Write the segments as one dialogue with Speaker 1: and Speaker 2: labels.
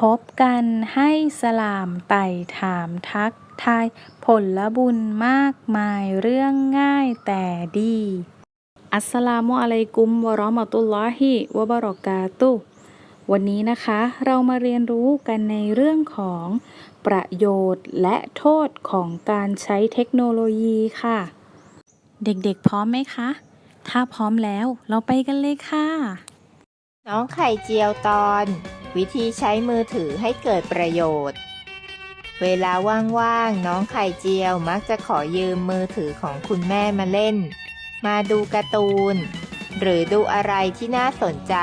Speaker 1: พบกันให้สลามไต่ถามทักทาย ผลลบุญมากมายเรื่องง่ายแต่ดี อัสสลามุอะลัยกุมวะราะมะตุลลอฮิวะบะราะกาตุวันนี้นะคะเรามาเรียนรู้กันในเรื่องของประโยชน์และโทษของการใช้เทคโนโลยีค่ะ เด็กๆพร้อมไหมคะ ถ้าพร้อมแล้วเราไปกันเลยค่ะ
Speaker 2: น้องไข่เจียวตอน วิธีใช้มือถือให้เกิดประโยชน์ เวลาว่างๆ น้องไข่เจียวมักจะขอยืมมือถือของคุณแม่มาเล่น มาดูการ์ตูน หรือดูอะไรที่น่าสนใจ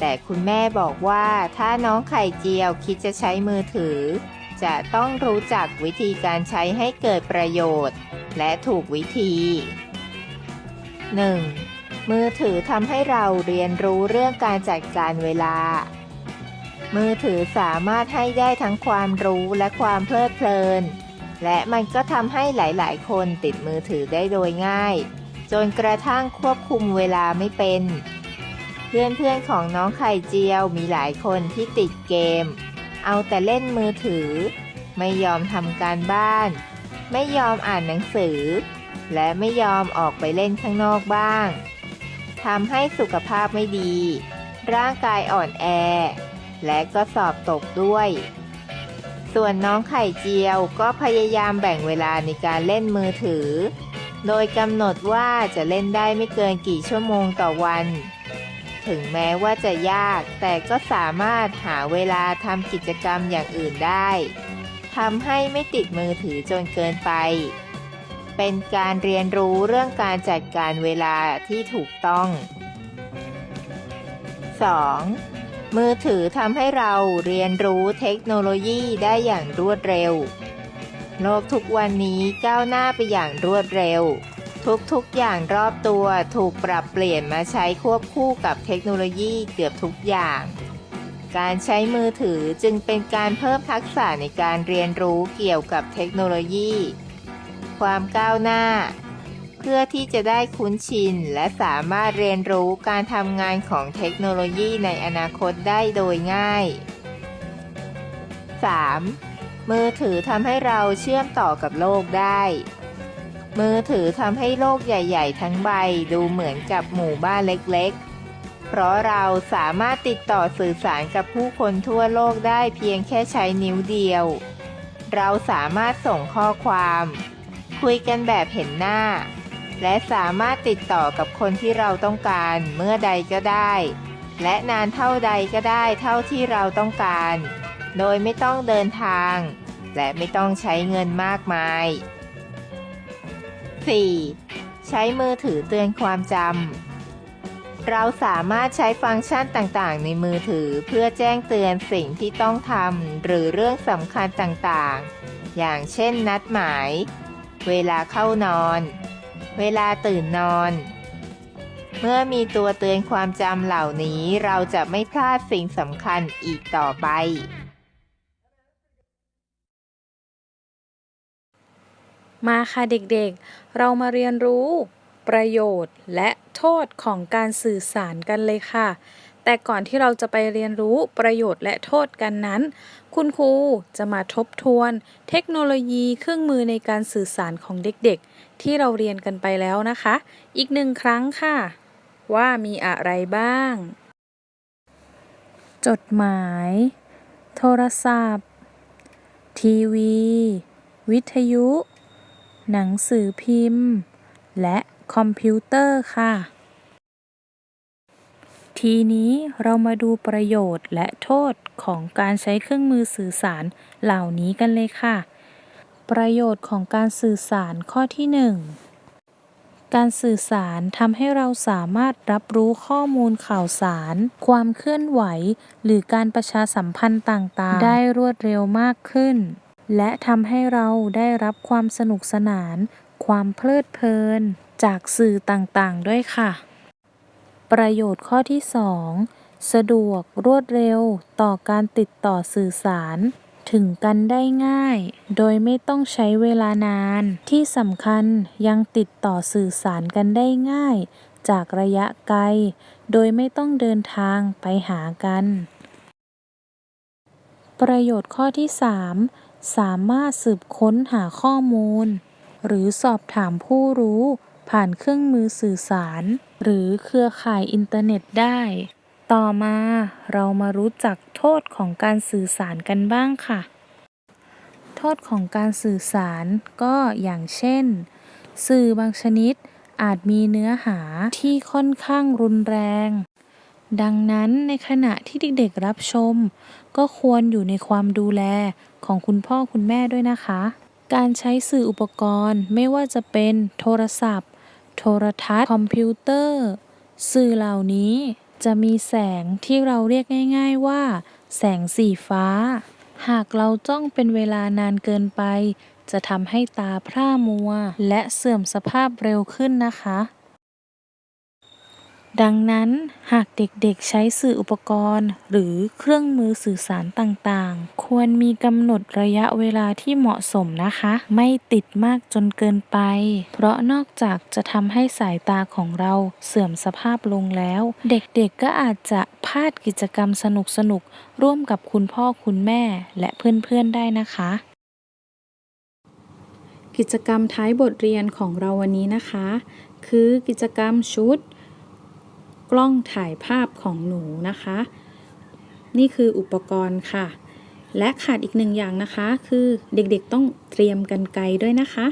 Speaker 2: แต่คุณแม่บอกว่าถ้าน้องไข่เจียวคิดจะใช้มือถือ จะต้องรู้จักวิธีการใช้ให้เกิดประโยชน์ และถูกวิธี 1. มือถือทำให้เราเรียนรู้เรื่องการจัดการเวลา มือถือสามารถให้ได้ทั้งความรู้และความเพลิดเพลิน และมันก็ทำให้หลายๆ คนติดมือถือได้โดยง่าย จนกระทั่งควบคุมเวลาไม่เป็น เพื่อนๆของน้องไข่เจียวมีหลายคนที่ติดเกม เอาแต่เล่นมือถือ ไม่ยอมทำการบ้าน ไม่ยอมอ่านหนังสือ และไม่ยอมออกไปเล่นข้างนอกบ้างทำให้สุขภาพไม่ดี ร่างกายอ่อนแอ และก็สอบตกด้วย ส่วนน้องไข่เจียวก็พยายามแบ่งเวลาในการเล่นมือถือ โดยกำหนดว่าจะเล่นได้ไม่เกินกี่ชั่วโมงต่อวัน ถึงแม้ว่าจะยากแต่ก็สามารถหาเวลาทำกิจกรรมอย่างอื่นได้ทำให้ไม่ติดมือถือจนเกินไป เป็นการเรียนรู้เรื่องการจัดการเวลาที่ถูกต้อง 2. มือถือทำให้เราเรียนรู้เทคโนโลยีได้อย่างรวดเร็ว โลกทุกวันนี้ก้าวหน้าไปอย่างรวดเร็ว ทุกๆอย่างรอบตัวถูกปรับเปลี่ยนมาใช้ควบคู่กับเทคโนโลยีเกือบทุกอย่าง การใช้มือถือจึงเป็นการเพิ่มทักษะในการเรียนรู้เกี่ยวกับเทคโนโลยี ความก้าวหน้า พื่อที่จะได้คุ้นชิน และสามารถเรียนรู้การทำงานของเทคโนโลยีในอนาคตได้โดยง่าย 3. มือถือทำให้เราเชื่อมต่อกับโลกได้ มือถือทำให้โลกใหญ่ๆ ทั้งใบดูเหมือนกับหมู่บ้านเล็กๆ เพราะเราสามารถติดต่อสื่อสารกับผู้คนทั่วโลกได้เพียงแค่ใช้นิ้วเดียว เราสามารถส่งข้อความ คุยกันแบบเห็นหน้า และสามารถติดต่อกับคนที่เราต้องการเมื่อใดก็ได้ และนานเท่าใดก็ได้เท่าที่เราต้องการ โดยไม่ต้องเดินทาง และไม่ต้องใช้เงินมากมาย 4. ใช้มือถือเตือนความจำ เราสามารถใช้ฟังก์ชันต่างๆ ในมือถือเพื่อแจ้งเตือนสิ่งที่ต้องทำหรือเรื่องสำคัญต่างๆ อย่างเช่นนัดหมาย เวลาเข้านอน เวลาตื่นนอน เมื่อมีตัวเตือนความจำเหล่านี้เราจะไม่พลาดสิ่งสำคัญอีกต่อไป
Speaker 1: มาค่ะเด็กๆ เรามาเรียนรู้ ประโยชน์และโทษของการสื่อสารกันเลยค่ะ แต่ก่อนที่เราจะไปเรียนรู้ประโยชน์และโทษกันนั้น คุณครูจะมาทบทวน เทคโนโลยีเครื่องมือในการสื่อสารของเด็กๆ ที่เราเรียนกันไปแล้วนะคะ อีกหนึ่งครั้งค่ะ ว่ามีอะไรบ้าง จดหมาย โทรศัพท์ ทีวี วิทยุ หนังสือพิมพ์ และคอมพิวเตอร์ค่ะ ทีนี้เรามาดูประโยชน์และโทษของการใช้เครื่องมือสื่อสารเหล่านี้กันเลยค่ะ ประโยชน์ของการสื่อสารข้อที่ 1 การสื่อสารทำให้เราสามารถรับรู้ข้อมูลข่าวสาร ความเคลื่อนไหว หรือการประชาสัมพันธ์ต่างๆ ได้รวดเร็วมากขึ้น และทำให้เราได้รับความสนุกสนาน ความเพลิดเพลิน จากสื่อต่างๆ ด้วยค่ะ ประโยชน์ข้อที่ 2 สะดวกรวดเร็วต่อการติดต่อสื่อสาร ถึงกันได้ง่าย โดยไม่ต้องใช้เวลานาน ที่สำคัญยังติดต่อสื่อสารกันได้ง่าย จากระยะไกล โดยไม่ต้องเดินทางไปหากัน ประโยชน์ข้อที่ 3 สามารถสืบค้นหาข้อมูล หรือสอบถามผู้รู้ผ่านเครื่องมือสื่อสาร หรือเครือข่ายอินเทอร์เน็ตได้ ต่อมาเรามารู้จักโทษของการสื่อสารกันบ้างค่ะ โทษของการสื่อสารก็อย่างเช่น สื่อบางชนิดอาจมีเนื้อหาที่ค่อนข้างรุนแรง ดังนั้นในขณะที่เด็กๆรับชม ก็ควรอยู่ในความดูแลของคุณพ่อคุณแม่ด้วยนะคะ การใช้สื่ออุปกรณ์ไม่ว่าจะเป็นโทรศัพท์ โทรทัศน์ คอมพิวเตอร์ สื่อเหล่านี้ จะมีแสงที่เราเรียกง่าย ๆว่า แสงสีฟ้า หากเราจ้องเป็นเวลานานเกินไป จะทำให้ตาพร่ามัว และเสื่อมสภาพเร็วขึ้นนะคะ ดังนั้นหากเด็กๆใช้สื่ออุปกรณ์ หรือเครื่องมือสื่อสารต่างๆ ควรมีกำหนดระยะเวลาที่เหมาะสมนะคะ ไม่ติดมากจนเกินไป เพราะนอกจากจะทำให้สายตาของเราเสื่อมสภาพลงแล้ว เด็กๆก็อาจจะพลาดกิจกรรมสนุกๆ ร่วมกับคุณพ่อคุณแม่และเพื่อนๆได้นะคะกิจกรรมท้ายบทเรียนของเราวันนี้นะคะ คือกิจกรรมชุด กล้องถ่ายภาพของหนูนะคะ นี่คืออุปกรณ์ค่ะ และขาดอีกหนึ่งอย่างนะคะ คือเด็กๆต้องเตรียมกันไกรด้วยนะคะ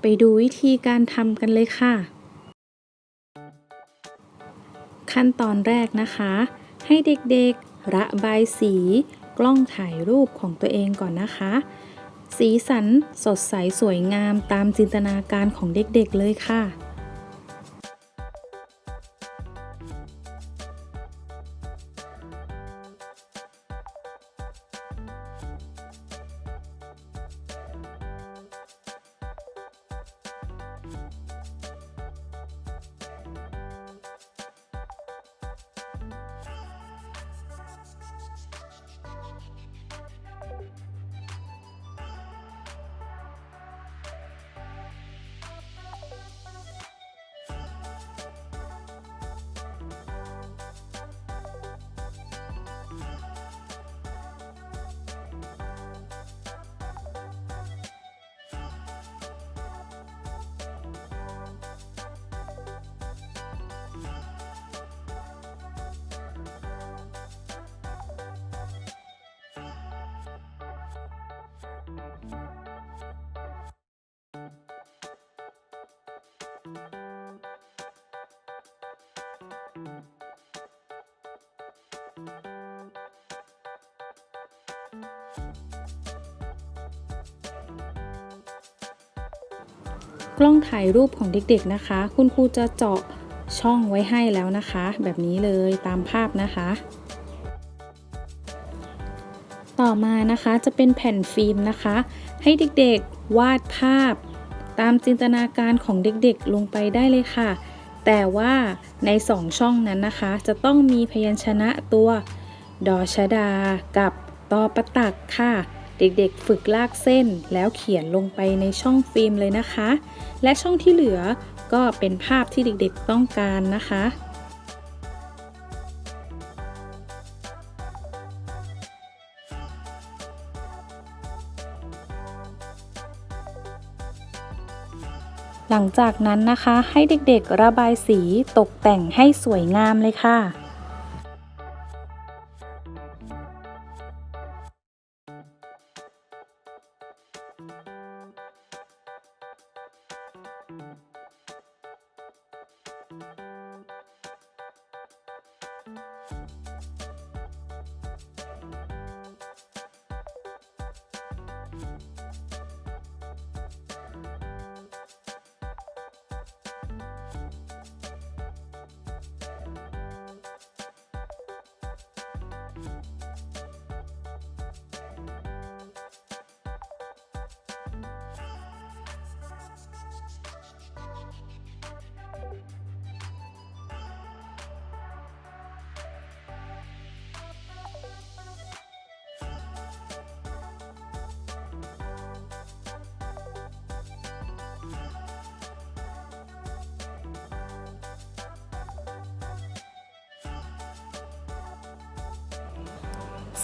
Speaker 1: ไปดูวิธีการทำกันเลยค่ะ ขั้นตอนแรกนะคะ ให้เด็กๆระบายสีกล้องถ่ายรูปของตัวเองก่อนนะคะ สีสันสดใสสวยงามตามจินตนาการของเด็กๆเลยค่ะ กล้องถ่ายรูปของเด็กๆนะคะ คุณครูจะเจาะช่องไว้ให้แล้วนะคะ แบบนี้เลยตามภาพนะคะ ต่อมานะคะจะเป็นแผ่นฟิล์มนะคะ ให้เด็กๆวาดภาพ ตามจินตนาการของเด็กๆลงไปได้เลยค่ะ แต่ว่าในสองช่องนั้นนะคะ จะต้องมีพยัญชนะตัว ดอชดา กับตอประตักค่ะ เด็กๆฝึกลากเส้นแล้วเขียนลงไปในช่องฟิล์มเลยนะคะ และช่องที่เหลือก็เป็นภาพที่เด็กๆต้องการนะคะ หลังจากนั้นนะคะให้เด็กๆระบายสีตกแต่งให้สวยงามเลยค่ะ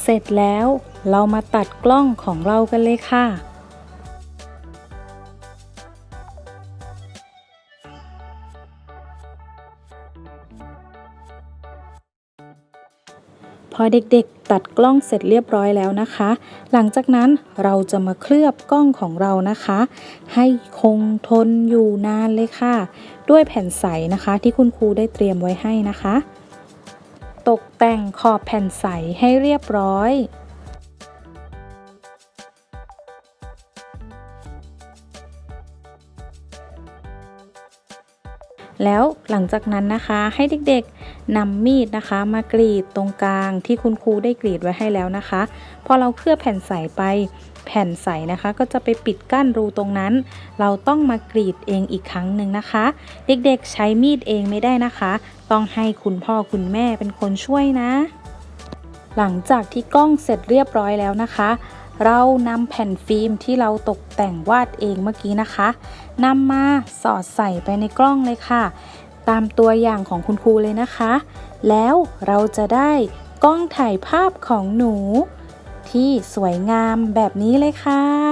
Speaker 1: สร็จแล้วเรามาตัดกล้องของเรากันเลยค่ะ พอเด็กๆตัดกล้องเสร็จเรียบร้อยแล้วนะคะ หลังจากนั้นเราจะมาเคลือบกล้องของเรานะคะ ให้คงทนอยู่นานเลยค่ะ ด้วยแผ่นใสนะคะที่คุณครูได้เตรียมไว้ให้นะคะ ตกแต่งขอบแผ่นใสให้เรียบร้อย แล้วหลังจากนั้นนะคะให้เด็กๆนำมีดนะคะมากรีดตรงกลางที่คุณครูได้กรีดไว้ให้แล้วนะคะ พอเราเคลือบแผ่นใสไป แผ่นใสนะคะ ก็จะไปปิดกั้นรูตรงนั้น เราต้องมากรีดเองอีกครั้งหนึ่งนะคะ เด็กๆใช้มีดเองไม่ได้นะคะ ต้องให้คุณพ่อคุณแม่เป็นคนช่วยนะ หลังจากที่กล้องเสร็จเรียบร้อยแล้วนะคะเรานำแผ่นฟิล์มที่เราตกแต่งวาดเองเมื่อกี้นะคะนำมาสอดใส่ไปในกล้องเลยค่ะ ตามตัวอย่างของคุณครูเลยนะคะ แล้วเราจะได้กล้องถ่ายภาพของหนู ที่สวยงามแบบนี้เลยค่ะ